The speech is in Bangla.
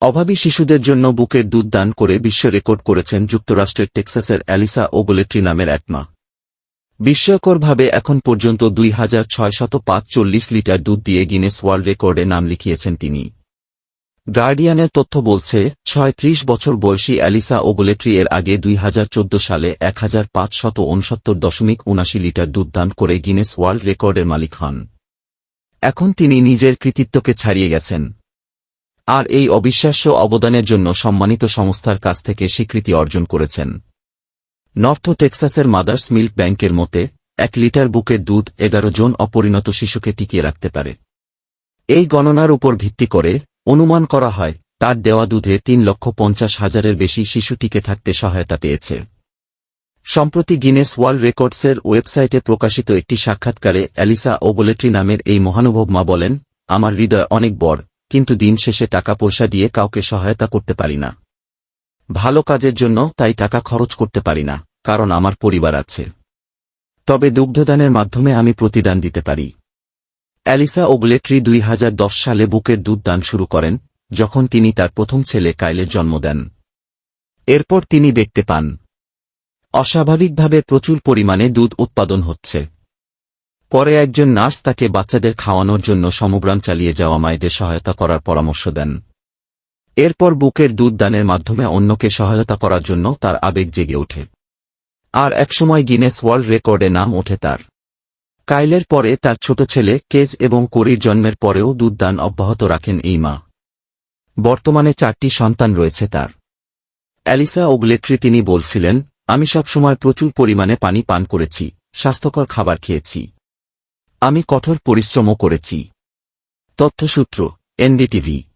অভাবী শিশুদের জন্য বুকের দুধ দান করে বিশ্ব রেকর্ড করেছেন যুক্তরাষ্ট্রের টেক্সাসের অ্যালিসা ওগোলেট্রি নামের এক মা। বিস্ময়করভাবে এখন পর্যন্ত দুই হাজার ছয়শত লিটার দুধ দিয়ে গিনেস ওয়ার্ল্ড রেকর্ডে নাম লিখিয়েছেন তিনি। গার্ডিয়ানের তথ্য বলছে, ছয়ত্রিশ বছর বয়সী অ্যালিসা ওগোলেট্রি এর আগে দুই হাজার চোদ্দ সালে এক হাজার পাঁচশত উনসত্তর দশমিক উনাশি লিটার দুধ দান করে গিনেস ওয়ার্ল্ড রেকর্ডের মালিক হন। এখন তিনি নিজের কৃতিত্বকে ছাড়িয়ে গেছেন। আর এই অবিশ্বাস্য অবদানের জন্য সম্মানিত সংস্থার কাছ থেকে স্বীকৃতি অর্জন করেছেন। নর্থ টেক্সাসের মাদার্স মিল্ক ব্যাংকের মতে, এক লিটার বুকের দুধ এগারো জন অপরিণত শিশুকে টিকিয়ে রাখতে পারে। এই গণনার উপর ভিত্তি করে অনুমান করা হয়, তার দেওয়া দুধে তিন লক্ষ পঞ্চাশ হাজারের বেশি শিশু টিকে থাকতে সহায়তা পেয়েছে। সম্প্রতি গিনেস ওয়ার্ল্ড রেকর্ডসের ওয়েবসাইটে প্রকাশিত একটি সাক্ষাৎকারে অ্যালিসা ওবোলেট্রি নামের এই মহানুভব মা বলেন, আমার হৃদয় অনেক বড়। কিন্তু দিন শেষে টাকা পয়সা দিয়ে কাউকে সহায়তা করতে পারি না। ভালো কাজের জন্য তাই টাকা খরচ করতে পারি না, কারণ আমার পরিবার আছে। তবে দুগ্ধদানের মাধ্যমে আমি প্রতিদান দিতে পারি। অ্যালিসা ওবলেট্রি দুই সালে বুকের দুধ দান শুরু করেন, যখন তিনি তার প্রথম ছেলে কাইলের জন্ম দেন। এরপর তিনি দেখতে পান। অস্বাভাবিকভাবে প্রচুর পরিমাণে দুধ উৎপাদন হচ্ছে। পরে একজন নার্স তাকে বাচ্চাদের খাওয়ানোর জন্য সমগ্রাম চালিয়ে যাওয়া মায়েদের সহায়তা করার পরামর্শ দেন। এরপর বুকের দুধ দানের মাধ্যমে অন্যকে সহায়তা করার জন্য তার আবেগ জেগে ওঠে। আর একসময় গিনেস ওয়ার্ল্ড রেকর্ডে নাম ওঠে তার। কাইলের পরে তার ছোট ছেলে কেজ এবং করির জন্মের পরেও দুধদান অব্যাহত রাখেন এই মা। বর্তমানে চারটি সন্তান রয়েছে তার। অ্যালিসা ওগলেট্রি তিনি বলছিলেন, আমি সবসময় প্রচুর পরিমাণে পানি পান করেছি, স্বাস্থ্যকর খাবার খেয়েছি। আমি কঠোর পরিশ্রমও করেছি। তথ্যসূত্র এনডিটিভি।